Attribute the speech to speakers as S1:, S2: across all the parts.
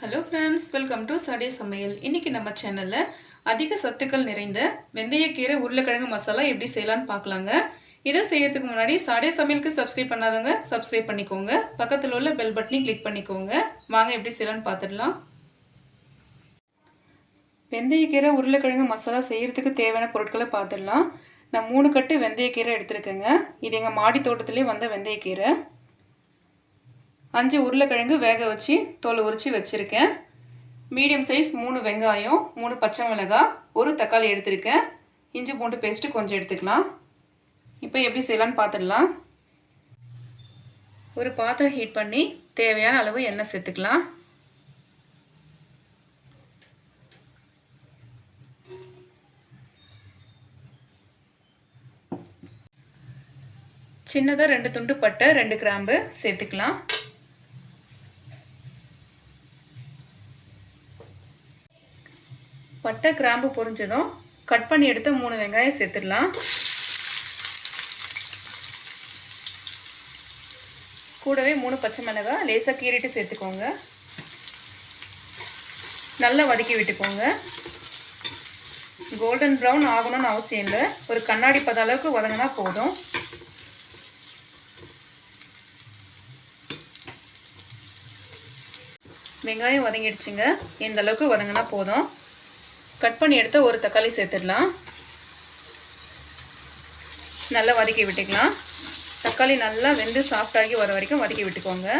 S1: Hello friends welcome to சடே சமையல் இன்னைக்கு நம்ம சேனலில் அதிக சத்துக்கள் நிறைந்த வெந்தயக்கீரை உருளைக்கிழங்கு மசாலா எப்படி செய்யலாம்னு பார்க்கலாங்க. இதை செய்யறதுக்கு முன்னாடி சடே சமையலுக்கு சப்ஸ்கிரைப் பண்ணாதவங்க சப்ஸ்கிரைப் பண்ணிக்கோங்க. பக்கத்தில் உள்ள பெல் பட்டனையும் கிளிக் பண்ணிக்கோங்க. வாங்க எப்படி செய்யலான்னு பார்த்துடலாம். வெந்தயக்கீரை உருளைக்கிழங்கு மசாலா செய்யறதுக்கு தேவையான பொருட்களை பார்த்துடலாம். நான் மூணு கட்டு வெந்தயக்கீரை எடுத்திருக்கேங்க. இது எங்கள் மாடி தோட்டத்திலே வந்த வெந்தயக்கீரை. அஞ்சு உருளைக்கிழங்கு வேக வச்சு தோல் உரித்து வச்சுருக்கேன். மீடியம் சைஸ் மூணு வெங்காயம் மூணு பச்சை மிளகாய் ஒரு தக்காளி எடுத்திருக்கேன். இஞ்சி பூண்டு பேஸ்ட்டு கொஞ்சம் எடுத்துக்கலாம். இப்போ எப்படி செய்யலான்னு பார்த்துடலாம். ஒரு பாத்திரம் ஹீட் பண்ணி தேவையான அளவு எண்ணெய் சேர்த்துக்கலாம். சின்னதாக ரெண்டு துண்டு பட்டை ரெண்டு கிராம்பு சேர்த்துக்கலாம். பட்டை கிராம்பு பொரிஞ்சதும் கட் பண்ணி எடுத்த மூணு வெங்காயம் சேர்த்துடலாம். கூடவே மூணு பச்சை மிளகாய் லேசாக கீறிட்டு சேர்த்துக்கோங்க. நல்லா வதக்கி விட்டுக்கோங்க. கோல்டன் ப்ரௌன் ஆகணும்னு அவசியம் இல்லை. ஒரு கண்ணாடி பத அளவுக்கு வதங்கினா போதும். வெங்காயம் வதங்கிடுச்சுங்க. இந்த அளவுக்கு வதங்கினா போதும். கட் பண்ணி எடுத்த ஒரு தக்காளி சேர்த்துடலாம். நல்லா வதக்கி விட்டுக்கலாம். தக்காளி நல்லா வெந்து சாஃப்டாகி வர வரைக்கும் வதக்கி விட்டுக்கோங்க.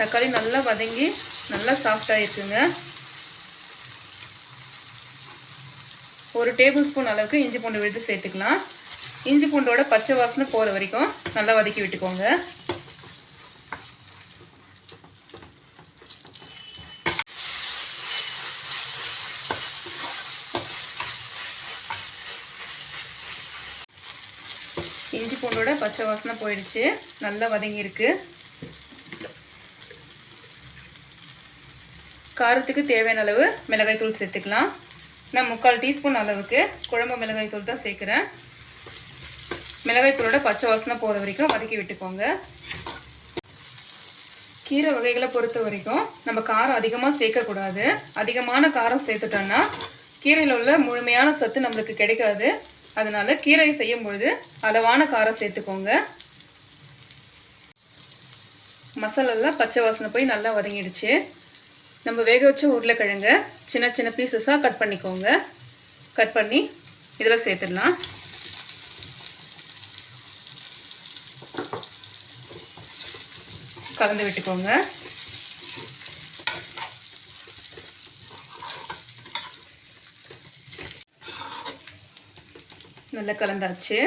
S1: தக்காளி நல்லா வதங்கி நல்லா சாஃப்டாக இருக்குங்க ஒரு டேபிள் ஸ்பூன் அளவுக்கு இஞ்சி பூண்டு விழுத்து சேர்த்துக்கலாம். இஞ்சி பூண்டோட பச்சை வாசனை போகிற வரைக்கும் நல்லா வதக்கி விட்டுக்கோங்க. இஞ்சி பூண்டோட பச்சை வாசனை போயிடுச்சு. நல்லா வதங்கியிருக்கு. காரத்துக்கு தேவையான அளவு மிளகாய் தூள் சேர்த்துக்கலாம். நான் முக்கால் டீஸ்பூன் அளவுக்கு குழம்பு மிளகாய் தூள் தான் சேர்க்குறேன். மிளகாய் தூளோட பச்சை வாசனை போகிற வரைக்கும் வதக்கி விட்டுக்கோங்க. கீரை வகைகளை பொறுத்த வரைக்கும் நம்ம காரம் அதிகமாக சேர்க்கக்கூடாது. அதிகமான காரம் சேர்த்துட்டோன்னா கீரையில் உள்ள முழுமையான சத்து நம்மளுக்கு கிடைக்காது. அதனால் கீரை செய்யும் பொழுது அளவான காரம் சேர்த்துக்கோங்க. மசாலாலாம் பச்சை வாசனை போய் நல்லா வதங்கிடுச்சு. நம்ம வேக வச்ச உருளைக்கிழங்க சின்ன சின்ன பீசஸாக கட் பண்ணிக்கோங்க. கட் பண்ணி இதில் சேர்த்துடலாம். கலந்து விட்டுக்கோங்க. நல்லா கலந்தாச்சு.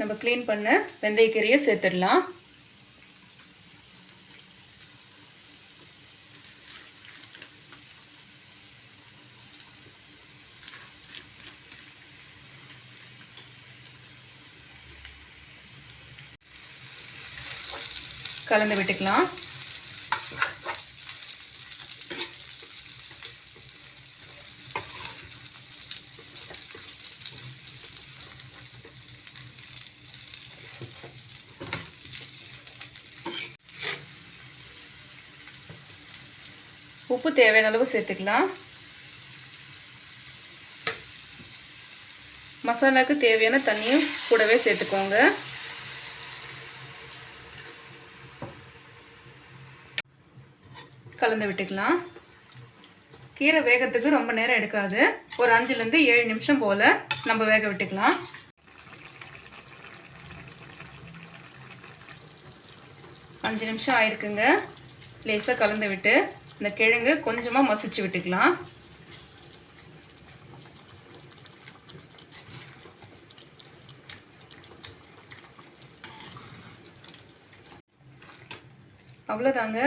S1: நம்ம க்ளீன் பண்ண வெந்தயக்கீரையை சேர்த்துடலாம். கலந்து விட்டுக்கலாம். உப்பு தேவையான அளவு சேர்த்துக்கலாம். மசாலாவுக்கு தேவையான தண்ணியும் கூடவே சேர்த்துக்கோங்க. கலந்து விட்டுக்கலாம். கீரை வேகிறதுக்கு ரொம்ப நேரம் எடுக்காது. ஒரு அஞ்சுலேருந்து ஏழு நிமிஷம் போல் நம்ம வேக விட்டுக்கலாம். அஞ்சு நிமிஷம் ஆயிருக்குங்க. லேசாக கலந்து விட்டு இந்த கிழங்கு கொஞ்சமாக மசிச்சு விட்டுக்கலாம். அவ்வளோதாங்க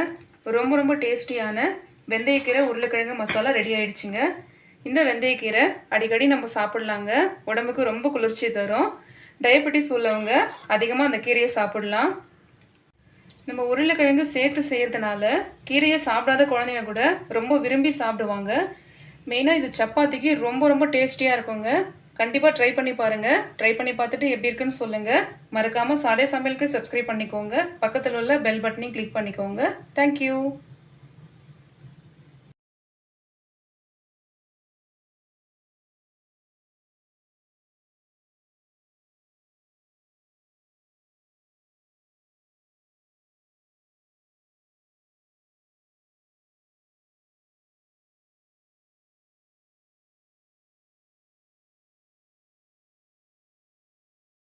S1: ரொம்ப ரொம்ப டேஸ்டியான வெந்தயக்கீரை உருளைக்கிழங்கு மசாலா ரெடி ஆயிடுச்சுங்க. இந்த வெந்தயக்கீரை அடிக்கடி நம்ம சாப்பிட்லாங்க. உடம்புக்கு ரொம்ப குளிர்ச்சி தரும். டயபெட்டிஸ் உள்ளவங்க அதிகமாக அந்த கீரையை சாப்பிடலாம். நம்ம உருளைக்கிழங்கு சேர்த்து செய்கிறதுனால கீரையை சாப்பிடாத குழந்தைங்க கூட ரொம்ப விரும்பி சாப்பிடுவாங்க. மெயினாக இது சப்பாத்திக்கு ரொம்ப ரொம்ப டேஸ்டியாக இருக்குங்க. கண்டிப்பாக ட்ரை பண்ணி பாருங்கள் ட்ரை பண்ணி பார்த்துட்டு எப்படி இருக்குன்னு சொல்லுங்கள் மறக்காமல் சாடே சமையலுக்கு சப்ஸ்கிரைப் பண்ணிக்கோங்க. பக்கத்தில் உள்ள பெல் பட்டனையும் கிளிக் பண்ணிக்கோங்க. தேங்க்யூ